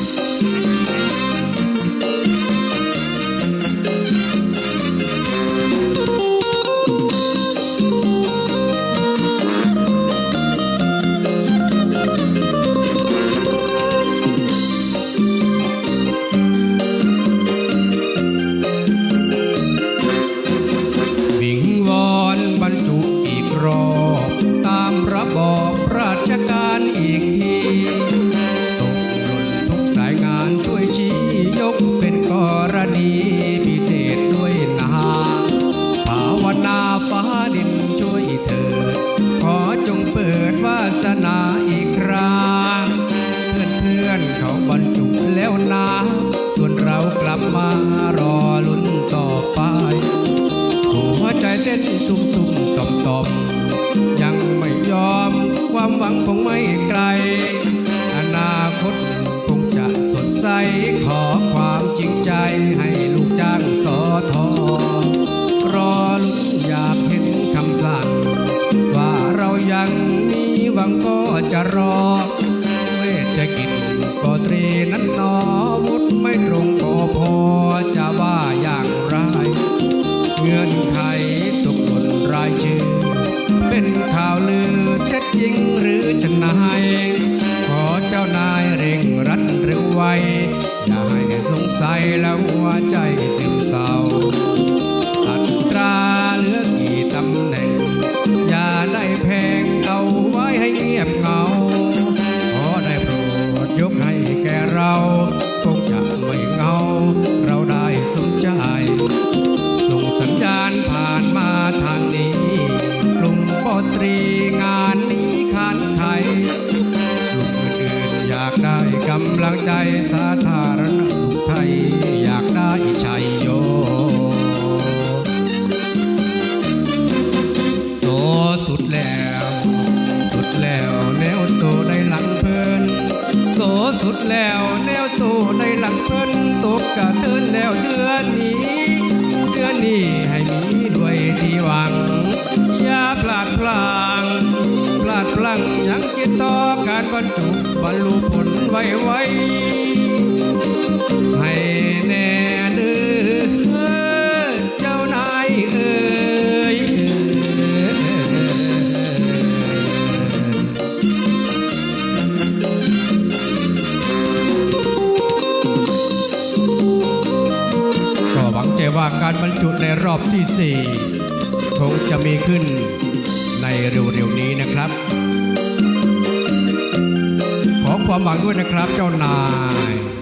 Música เขาบรรจุแล้วนะส่วนเรากลับมารอลุ้นต่อไปหัวใจเต้นตุ้มตุ้มต่อมต่อมยังไม่ยอมความหวังคงไม่ไกล อนาคตคงจะสดใสขอความจริงใจให้ลูกจ้างสอทอรอลุ้นอยากเห็นคำสั่ง ว่าเรายังมีหวังก็จะรอ นาย ขอเจ้านายเร่งรัดเร็วไว อย่าให้สงสัยแล้วหัวใจซึมเศร้าอัตราเหลือกี่ตำแหน่ง อย่าได้แพงเอาไว้ให้เงียบเงา ขอได้โปรดยกให้แก่เราคงจะไม่เงา เราได้สมใจ ส่งสัญญาณผ่านมาทางนี้กลุ่มปอตรี กำลังใจสาธารณสุขไทย อยากได้ชัยโย โสสุดแล้ว สุดแล้วแนวโตได้หลังเพิ่นโสสุดแล้วแนวโตได้หลังเพิ่นตกกะเทินแล้วเดือนนี้ เดือนนี้ให้มีด้วยที่หวัง อย่าพลาดพลางพลาดพลังยังคิดต่อการบรรจุบรรลุผล ว้ไว้ให้แน่เด้อเจ้านายเอ่ยก็หวังใจว่าการบรรจุในรอบที่ 4 คงจะมีขึ้นในเร็วๆนี้นะครับ ความหวังด้วยนะครับเจ้านาย